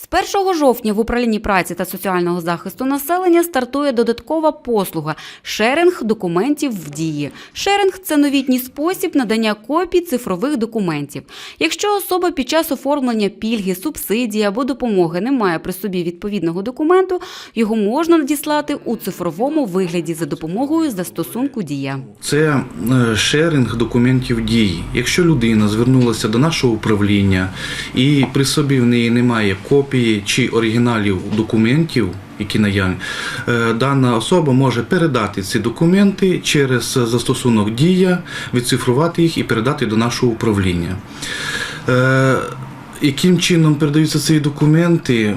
З 1 жовтня в управлінні праці та соціального захисту населення стартує додаткова послуга шеринг документів в дії. Шеринг це новітній спосіб надання копій цифрових документів. Якщо особа під час оформлення пільги, субсидії або допомоги не має при собі відповідного документу, його можна надіслати у цифровому вигляді за допомогою застосунку Дія. Це е, шеринг документів дії. Якщо людина звернулася до нашого управління і при собі в неї немає копії чи оригіналів документів, які наявні, е, дана особа може передати ці документи через застосунок Дія, відцифрувати їх і передати до нашого управління. Яким чином передаються ці документи? Е,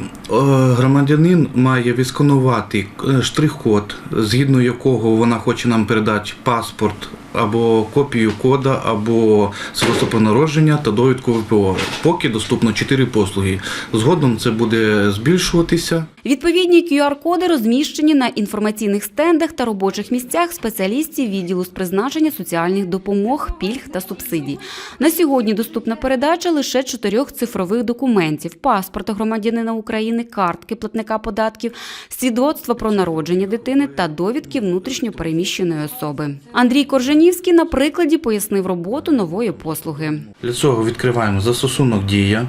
Громадянин має відсканувати е, штрих-код, згідно якого вона хоче нам передати паспорт або копію кода, або свідоцтво народження та довідку ВПО. Поки доступно 4 послуги. Згодом це буде збільшуватися. Відповідні QR-коди розміщені на інформаційних стендах та робочих місцях спеціалістів відділу з призначення соціальних допомог, пільг та субсидій. На сьогодні доступна передача лише чотирьох цифрових документів: паспорта громадянина України, картки платника податків, свідоцтва про народження дитини та довідки внутрішньо переміщеної особи. Андрій Коржанівський на прикладі пояснив роботу нової послуги. Для цього відкриваємо застосунок Дія,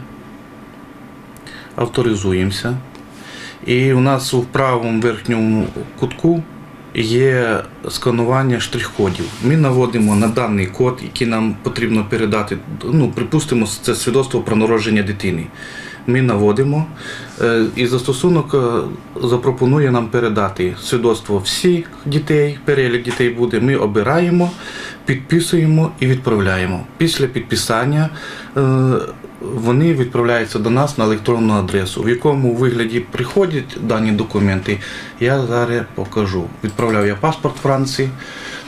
авторизуємося. І у нас у правому верхньому кутку є сканування штрих-кодів. Ми наводимо на даний код, який нам потрібно передати. Ну, припустимо, це свідоцтво про народження дитини. Ми наводимо, е, і застосунок е, запропонує нам передати свідоцтво всіх дітей, перелік дітей буде. Ми обираємо, підписуємо і відправляємо. Після підписання е, вони відправляються до нас на електронну адресу. В якому вигляді приходять дані документи, я зараз покажу. Відправляв я паспорт Франції,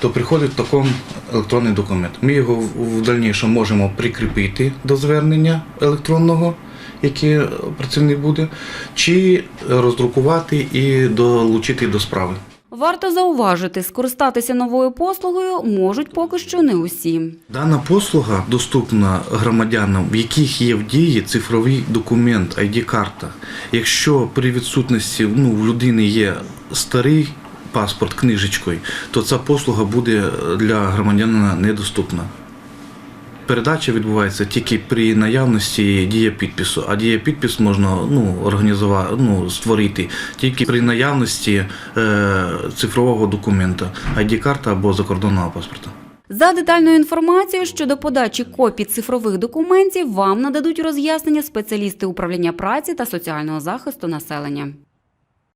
то приходить в такому електронний документ. Ми його в дальнішому можемо прикріпити до звернення електронного, яке працівник буде, чи роздрукувати і долучити до справи. Варто зауважити, скористатися новою послугою можуть поки що не усі. Дана послуга доступна громадянам, в яких є в дії цифровий документ, ID-карта. Якщо при відсутності ну, в людини є старий паспорт книжечкою, то ця послуга буде для громадянина недоступна. Передача відбувається тільки при наявності дія підпису, а дія підпис можна ну, організувати, ну, створити тільки при наявності е, цифрового документа, ID-карта або закордонного паспорта. За детальною інформацією щодо подачі копій цифрових документів вам нададуть роз'яснення спеціалісти управління праці та соціального захисту населення.